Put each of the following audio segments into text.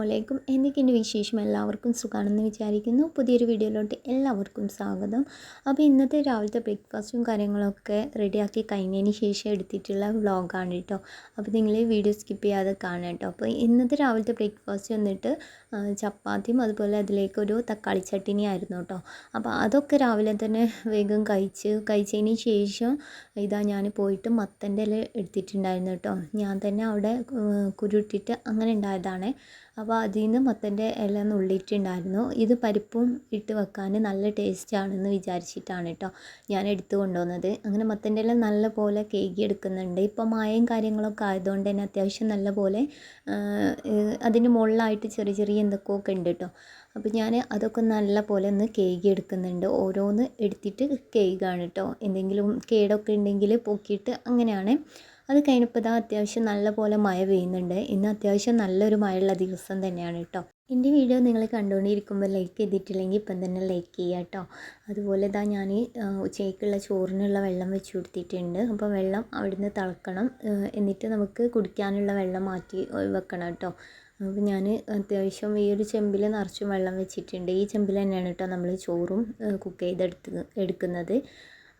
വലൈക്കും എന്തൊക്കെയുണ്ട് വിശേഷം? എല്ലാവർക്കും സുഖമാണെന്ന് വിചാരിക്കുന്നു. പുതിയൊരു വീഡിയോയിലോട്ട് എല്ലാവർക്കും സ്വാഗതം. അപ്പോൾ ഇന്നത്തെ രാവിലത്തെ ബ്രേക്ക്ഫാസ്റ്റും കാര്യങ്ങളൊക്കെ റെഡിയാക്കി കഴിഞ്ഞതിന് ശേഷം എടുത്തിട്ടുള്ള വ്ളോഗാണ് കേട്ടോ. അപ്പോൾ നിങ്ങൾ വീഡിയോ സ്കിപ്പ് ചെയ്യാതെ കാണാം കേട്ടോ. അപ്പോൾ ഇന്നത്തെ രാവിലത്തെ ബ്രേക്ക്ഫാസ്റ്റ് വന്നിട്ട് ചപ്പാത്തിയും അതുപോലെ അതിലേക്കൊരു തക്കാളി ചട്ടിനി ആയിരുന്നു കേട്ടോ. അപ്പോൾ അതൊക്കെ രാവിലെ തന്നെ വേഗം കഴിച്ച് കഴിച്ചതിന് ശേഷം ഇതാ ഞാൻ പോയിട്ട് മത്തന്റെ എടുത്തിട്ടുണ്ടായിരുന്നു കേട്ടോ. ഞാൻ തന്നെ അവിടെ കുരുട്ടിട്ട് അങ്ങനെ ഉണ്ടായതാണ് അപ്പോൾ അതിൽ നിന്ന് മത്തന്റെ ഇല നുള്ളിയിട്ടുണ്ടായിരുന്നു. ഇത് പരിപ്പും ഇട്ട് വെക്കാൻ നല്ല ടേസ്റ്റ് ആണെന്ന് വിചാരിച്ചിട്ടാണ് കേട്ടോ ഞാൻ എടുത്തു കൊണ്ടുവന്നത്. അങ്ങനെ മത്തന്റെ ഇല നല്ല പോലെ കേകി എടുക്കുന്നുണ്ട്. ഇപ്പോൾ മായയും കാര്യങ്ങളൊക്കെ ആയതുകൊണ്ട് തന്നെ അത്യാവശ്യം നല്ല പോലെ അതിന് മുകളിലായിട്ട് ചെറിയ ചെറിയ എന്തൊക്കെയൊക്കെ ഉണ്ട് കേട്ടോ. അപ്പോൾ ഞാൻ അതൊക്കെ നല്ല പോലെ ഒന്ന് കേകി എടുക്കുന്നുണ്ട്. ഓരോന്ന് എടുത്തിട്ട് കേകാണ് കേട്ടോ. എന്തെങ്കിലും കേടൊക്കെ ഉണ്ടെങ്കിൽ പൊക്കിയിട്ട് അങ്ങനെയാണ്. അത് കഴിഞ്ഞപ്പോൾ ഇതാ അത്യാവശ്യം നല്ല പോലെ മഴ പെയ്യുന്നുണ്ട്. ഇന്ന് അത്യാവശ്യം നല്ലൊരു മഴയുള്ള ദിവസം തന്നെയാണ് കേട്ടോ. എന്റെ വീഡിയോ നിങ്ങൾ കണ്ടുകൊണ്ടിരിക്കുമ്പോൾ ലൈക്ക് ചെയ്തിട്ടില്ലെങ്കിൽ ഇപ്പം തന്നെ ലൈക്ക് ചെയ്യുക കേട്ടോ. അതുപോലെ ഇതാ ഞാൻ ഉച്ചയ്ക്കുള്ള ചോറിനുള്ള വെള്ളം വെച്ച് കൊടുത്തിട്ടുണ്ട്. അപ്പോൾ വെള്ളം അവിടുന്ന് തിളക്കണം. എന്നിട്ട് നമുക്ക് കുടിക്കാനുള്ള വെള്ളം മാറ്റി വെക്കണം കേട്ടോ. അപ്പോൾ ഞാൻ അത്യാവശ്യം ഈ ഒരു ചെമ്പിൽ നിറച്ചും വെള്ളം വെച്ചിട്ടുണ്ട്. ഈ ചെമ്പിൽ തന്നെയാണ് കേട്ടോ നമ്മൾ ചോറും കുക്ക് ചെയ്തെടുത്ത് എടുക്കുന്നത്.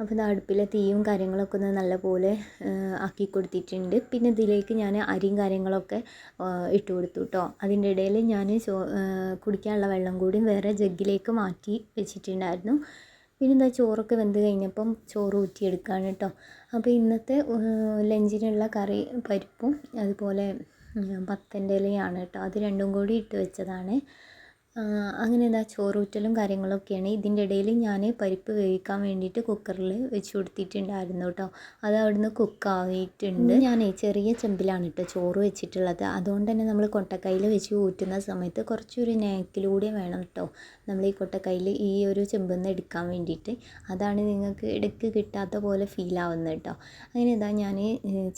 അപ്പോൾ ഇത് അടുപ്പിലെ തീയും കാര്യങ്ങളൊക്കെ ഒന്ന് നല്ലപോലെ ആക്കി കൊടുത്തിട്ടുണ്ട്. പിന്നെ ഇതിലേക്ക് ഞാൻ അരിയും കാര്യങ്ങളൊക്കെ ഇട്ട് കൊടുത്തു കേട്ടോ അതിന്റെ ഇടയിൽ ഞാൻ ചോ കുടിക്കാനുള്ള വെള്ളം കൂടി വേറെ ജഗ്ഗിലേക്ക് മാറ്റി വെച്ചിട്ടുണ്ടായിരുന്നു. പിന്നെ എന്താ ചോറൊക്കെ വെന്ത് കഴിഞ്ഞപ്പം ചോറ് ഊറ്റിയെടുക്കുകയാണ് കേട്ടോ അപ്പോൾ ഇന്നത്തെ ലഞ്ചിനുള്ള കറി പരിപ്പും അതുപോലെ പത്തന്റെ ഇലയാണ് കേട്ടോ അത് രണ്ടും കൂടി ഇട്ട് വെച്ചതാണ്. അങ്ങനെ എന്താ ചോറൂറ്റലും കാര്യങ്ങളൊക്കെയാണ്. ഇതിന്റെ ഇടയിൽ ഞാൻ പരിപ്പ് വേവിക്കാൻ വേണ്ടിയിട്ട് കുക്കറിൽ വെച്ച് കൊടുത്തിട്ടുണ്ടായിരുന്നു കേട്ടോ. അത് അവിടുന്ന് കുക്കായിട്ടുണ്ട്. ഞാൻ ചെറിയ ചെമ്പിലാണ് കേട്ടോ ചോറ് വെച്ചിട്ടുള്ളത്. അതുകൊണ്ട് തന്നെ നമ്മൾ കൊട്ടക്കൈയിൽ വെച്ച് ഊറ്റുന്ന സമയത്ത് കുറച്ചൊരു നേക്കിലൂടെ വേണം കേട്ടോ നമ്മൾ ഈ കൊട്ടക്കൈയിൽ ഈ ഒരു ചെമ്പിൽ നിന്ന് എടുക്കാൻ വേണ്ടിയിട്ട്. അതാണ് നിങ്ങൾക്ക് ഇടയ്ക്ക് കിട്ടാത്ത പോലെ ഫീൽ ആവുന്നത് കേട്ടോ. അങ്ങനെ എന്താ ഞാൻ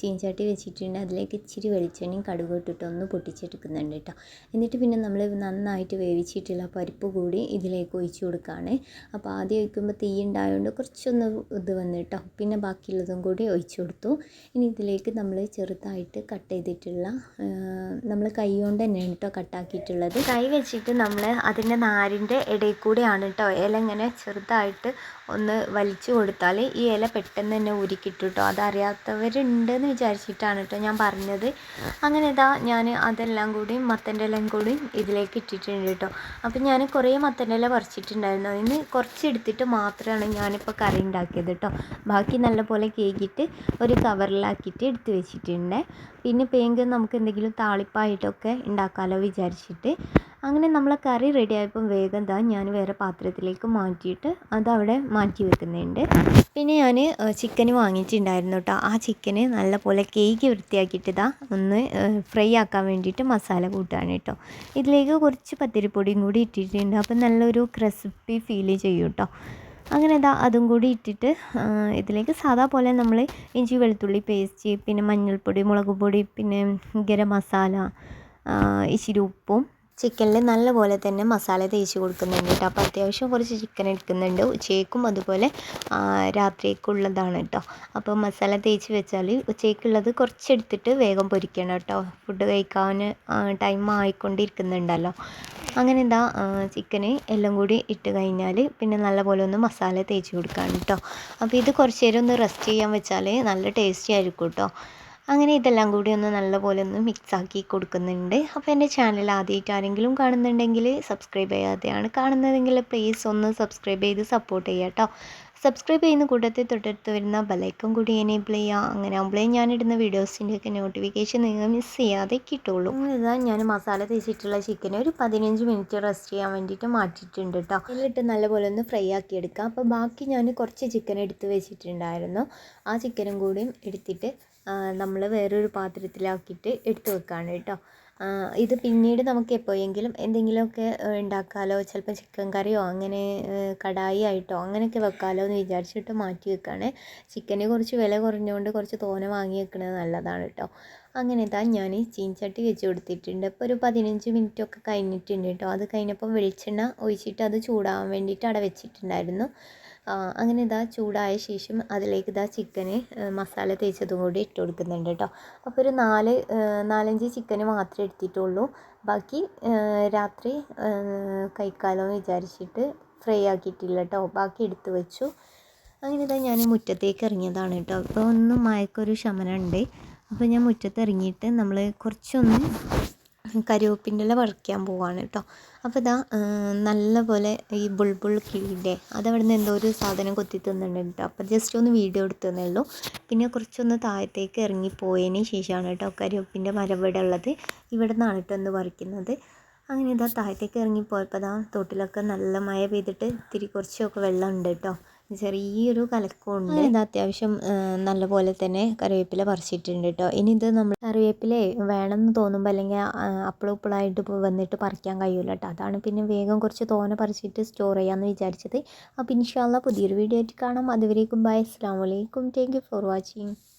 ചീഞ്ചാട്ടി വെച്ചിട്ടുണ്ട്. അതിലേക്ക് ഇച്ചിരി വെളിച്ചെണ്ണയും കടുക് ഇട്ടിട്ടൊന്ന് പൊട്ടിച്ചെടുക്കുന്നുണ്ട് കേട്ടോ. എന്നിട്ട് പിന്നെ നമ്മൾ നന്നായിട്ട് വേവിച്ചിട്ടുള്ള പരിപ്പ് കൂടി ഇതിലേക്ക് ഒഴിച്ച് കൊടുക്കുകയാണ്. അപ്പോൾ ആദ്യം ഒഴിക്കുമ്പോൾ തീ ഉണ്ടായതുകൊണ്ട് കുറച്ചൊന്ന് ഇത് വന്നു കേട്ടോ പിന്നെ ബാക്കിയുള്ളതും കൂടി ഒഴിച്ചു കൊടുത്തു. ഇനി ഇതിലേക്ക് നമ്മൾ ചെറുതായിട്ട് കട്ട് ചെയ്തിട്ടുള്ള നമ്മൾ കൈ കൊണ്ട് തന്നെയാണ് കേട്ടോ കട്ടാക്കിയിട്ടുള്ളത്. കൈ വെച്ചിട്ട് നമ്മൾ അതിന്റെ നാരിന്റെ ഇടയിൽ കൂടെയാണ് കേട്ടോ ഇല ഇങ്ങനെ ചെറുതായിട്ട് ഒന്ന് വലിച്ചു കൊടുത്താൽ ഈ ഇല പെട്ടെന്ന് തന്നെ ഉരുക്കിട്ടു കേട്ടോ അതറിയാത്തവരുണ്ടെന്ന് വിചാരിച്ചിട്ടാണ് കേട്ടോ ഞാൻ പറഞ്ഞത്. അങ്ങനെ ഇതാ ഞാൻ അതെല്ലാം കൂടി മത്തന്റെ എല്ലാം കൂടി ഇതിലേക്ക് ഇട്ടിട്ടുണ്ട് കേട്ടോ അപ്പം ഞാൻ കുറേ മത്തനില പറിച്ചിട്ടുണ്ടായിരുന്നു. അതിന് കുറച്ച് എടുത്തിട്ട് മാത്രമാണ് ഞാനിപ്പോൾ കറി ഉണ്ടാക്കിയത് കേട്ടോ ബാക്കി നല്ലപോലെ കേക്കിയിട്ട് ഒരു കവറിലാക്കിയിട്ട് എടുത്ത് വെച്ചിട്ടുണ്ട്. പിന്നെ പേങ്ക് നമുക്ക് എന്തെങ്കിലും താളിപ്പായിട്ടൊക്കെ ഉണ്ടാക്കാമല്ലോ വിചാരിച്ചിട്ട്. അങ്ങനെ നമ്മളെ കറി റെഡി ആയപ്പം വേഗം ദാ ഞാൻ വേറെ പാത്രത്തിലേക്ക് മാറ്റിയിട്ട് അതവിടെ മാറ്റി വെക്കുന്നുണ്ട്. പിന്നെ ഞാൻ ചിക്കന് വാങ്ങിയിട്ടുണ്ടായിരുന്നു കേട്ടോ ആ ചിക്കന് നല്ലപോലെ കേക്ക് വൃത്തിയാക്കിയിട്ട് ഇതാ ഒന്ന് ഫ്രൈ ആക്കാൻ വേണ്ടിയിട്ട് മസാല കൂട്ടുകയാണ് കേട്ടോ ഇതിലേക്ക് കുറച്ച് പത്തിരിപ്പൊടിയും കൂടി ഇട്ടിട്ടുണ്ട്. അപ്പം നല്ലൊരു ക്രിസ്പി ഫീൽ ചെയ്യും കേട്ടോ അങ്ങനെ ഇതാ അതും കൂടി ഇട്ടിട്ട് ഇതിലേക്ക് സാധാ പോലെ നമ്മൾ ഇഞ്ചി വെളുത്തുള്ളി പേസ്റ്റ് പിന്നെ മഞ്ഞൾപ്പൊടി മുളക് പൊടി പിന്നെ ഗരം മസാല ഇച്ചിരി ഉപ്പും ചിക്കനിൽ നല്ലപോലെ തന്നെ മസാല തേച്ച് കൊടുക്കുന്നുണ്ട് കേട്ടോ. അപ്പോൾ അത്യാവശ്യം കുറച്ച് ചിക്കൻ എടുക്കുന്നുണ്ട്. ഉച്ചയ്ക്കും അതുപോലെ രാത്രിക്കുള്ളതാണ് കേട്ടോ. അപ്പോൾ മസാല തേച്ച് വെച്ചാൽ ഉച്ചയ്ക്കുള്ളത് കുറച്ചെടുത്തിട്ട് വേഗം പൊരിക്കണം കേട്ടോ. ഫുഡ് കഴിക്കാൻ ടൈം ആയിക്കൊണ്ടിരിക്കുന്നുണ്ടല്ലോ. അങ്ങനെ എന്താ ചിക്കന് എല്ലാം കൂടി ഇട്ട് കഴിഞ്ഞാൽ പിന്നെ നല്ലപോലെ ഒന്ന് മസാല തേച്ച് കൊടുക്കാം കേട്ടോ. അപ്പോൾ ഇത് കുറച്ച് നേരം ഒന്ന് റെസ്റ്റ് ചെയ്യാൻ വെച്ചാൽ നല്ല ടേസ്റ്റി ആയിരിക്കും കേട്ടോ. അങ്ങനെ ഇതെല്ലാം കൂടി ഒന്ന് നല്ലപോലെ ഒന്ന് മിക്സ് ആക്കി കൊടുക്കുന്നുണ്ട്. അപ്പോൾ എന്റെ ചാനൽ ആദ്യമായിട്ട് ആരെങ്കിലും കാണുന്നുണ്ടെങ്കിൽ സബ്സ്ക്രൈബ് ചെയ്യാതെയാണ് കാണുന്നതെങ്കിൽ പ്ലീസ് ഒന്ന് സബ്സ്ക്രൈബ് ചെയ്ത് സപ്പോർട്ട് ചെയ്യുക കേട്ടോ സബ്സ്ക്രൈബ് ചെയ്യുന്ന കൂട്ടത്തിൽ തൊട്ടടുത്ത് വരുന്ന ബെലൈക്കൺ കൂടി എനേബിൾ ചെയ്യുക. അങ്ങനെ ആകുമ്പോഴേ ഞാനിടുന്ന വീഡിയോസിന്റെയൊക്കെ നോട്ടിഫിക്കേഷൻ നിങ്ങൾ മിസ് ചെയ്യാതെ കിട്ടുള്ളൂ. ഇതാ ഞാൻ മസാല തേച്ചിട്ടുള്ള ചിക്കൻ ഒരു പതിനഞ്ച് മിനിറ്റ് റെസ്റ്റ് ചെയ്യാൻ വേണ്ടിയിട്ട് മാറ്റിയിട്ടുണ്ട് കേട്ടോ എന്നിട്ട് നല്ലപോലെ ഒന്ന് ഫ്രൈ ആക്കി എടുക്കാം. അപ്പോൾ ബാക്കി ഞാൻ കുറച്ച് ചിക്കൻ എടുത്ത് വെച്ചിട്ടുണ്ടായിരുന്നു. ആ ചിക്കനും കൂടിയും എടുത്തിട്ട് നമ്മൾ വേറൊരു പാത്രത്തിലാക്കിയിട്ട് എടുത്ത് വെക്കുകയാണ് കേട്ടോ. ഇത് പിന്നീട് നമുക്ക് എപ്പോഴെങ്കിലും എന്തെങ്കിലുമൊക്കെ ഉണ്ടാക്കാമല്ലോ ചിലപ്പോൾ ചിക്കൻ കറിയോ അങ്ങനെ കടായി ആയിട്ടോ അങ്ങനെയൊക്കെ വെക്കാമല്ലോ എന്ന് വിചാരിച്ചിട്ട് മാറ്റി വെക്കുകയാണ് ചിക്കന് കുറച്ച് വില കുറഞ്ഞുകൊണ്ട് കുറച്ച് തോനെ വാങ്ങി വെക്കുന്നത് നല്ലതാണ് കേട്ടോ. അങ്ങനെ താൻ ഞാൻ ചീൻചട്ടി വെച്ച് കൊടുത്തിട്ടുണ്ട്. ഇപ്പോൾ ഒരു പതിനഞ്ച് മിനിറ്റ് ഒക്കെ കഴിഞ്ഞിട്ടുണ്ട് കേട്ടോ. അത് കഴിഞ്ഞപ്പോൾ വെളിച്ചെണ്ണ ഒഴിച്ചിട്ട് അത് ചൂടാവാൻ വേണ്ടിയിട്ട് അവിടെ വെച്ചിട്ടുണ്ടായിരുന്നു. അങ്ങനെ ഇതാ ചൂടായ ശേഷം അതിലേക്ക് ഇതാ ചിക്കന് മസാല തേച്ചതും കൂടി ഇട്ട് കൊടുക്കുന്നുണ്ട് കേട്ടോ അപ്പോൾ ഒരു നാല് നാലഞ്ച് ചിക്കന് മാത്രമേ എടുത്തിട്ടുള്ളൂ. ബാക്കി രാത്രി ആ, കഴിക്കാമല്ലോ എന്ന് വിചാരിച്ചിട്ട് ഫ്രൈ ആക്കിയിട്ടില്ല കേട്ടോ ബാക്കി എടുത്തു വെച്ചു. അങ്ങനെ ഇതാ ഞാൻ മുറ്റത്തേക്ക് ഇറങ്ങിയതാണ് കേട്ടോ അപ്പോൾ ഒന്ന് മയക്കൊരു ശമനമുണ്ട് അപ്പോൾ ഞാൻ മുറ്റത്ത് ഇറങ്ങിയിട്ട് നമ്മൾ കുറച്ചൊന്ന് കറിവേപ്പിന്റെ പറിക്കാൻ പോവാണ് കേട്ടോ. അപ്പോൾ ഇതാ നല്ലപോലെ നല്ല പോലെ ഈ ബുൾബുൾ കിളിയുടെ അതവിടെ നിന്ന് എന്തോ ഒരു സാധനം കൊത്തി തിന്നുന്നുണ്ട് കേട്ടോ. അപ്പോൾ ജസ്റ്റ് ഒന്ന് വീഡിയോ എടുത്തതേ ഉള്ളൂ. പിന്നെ കുറച്ചൊന്ന് താഴത്തേക്ക് ഇറങ്ങി പോയതിന് ശേഷമാണ് കേട്ടോ കറിവേപ്പിന്റെ മരം ഇവിടെ ഉള്ളത്. ഇവിടെ നിന്നാണ് കേട്ടോ ഒന്ന് പറിക്കുന്നത്. അങ്ങനെ ഇതാ താഴത്തേക്ക് ഇറങ്ങിപ്പോയപ്പോൾ ഇതാ തോട്ടിലൊക്കെ നല്ല മഴ പെയ്തിട്ട് ഇത്തിരി കുറച്ചൊക്കെ വെള്ളം ഉണ്ട് കേട്ടോ. ചെറിയൊരു കലക്കമുണ്ട്. ഇത് അത്യാവശ്യം നല്ലപോലെ നല്ല പോലെ തന്നെ കറിവേപ്പില പറിച്ചിട്ടുണ്ട് കേട്ടോ ഇനി ഇത് നമ്മൾ കറിവേപ്പില വേണമെന്ന് തോന്നുമ്പോൾ അല്ലെങ്കിൽ അപ്പളും ഇപ്പളായിട്ട് വന്നിട്ട് പറിക്കാൻ കഴിയൂല കേട്ടോ അതാണ് പിന്നെ വേഗം കുറച്ച് തോനെ പറിച്ചിട്ട് സ്റ്റോർ ചെയ്യാമെന്ന് വിചാരിച്ചത്. അപ്പോൾ ഇൻഷാല്ല പുതിയൊരു വീഡിയോ ആയിട്ട് കാണാം. അതുവരേക്കും ബൈ അസ്സാം വലൈക്കും താങ്ക് യു ഫോർ വാച്ചിങ്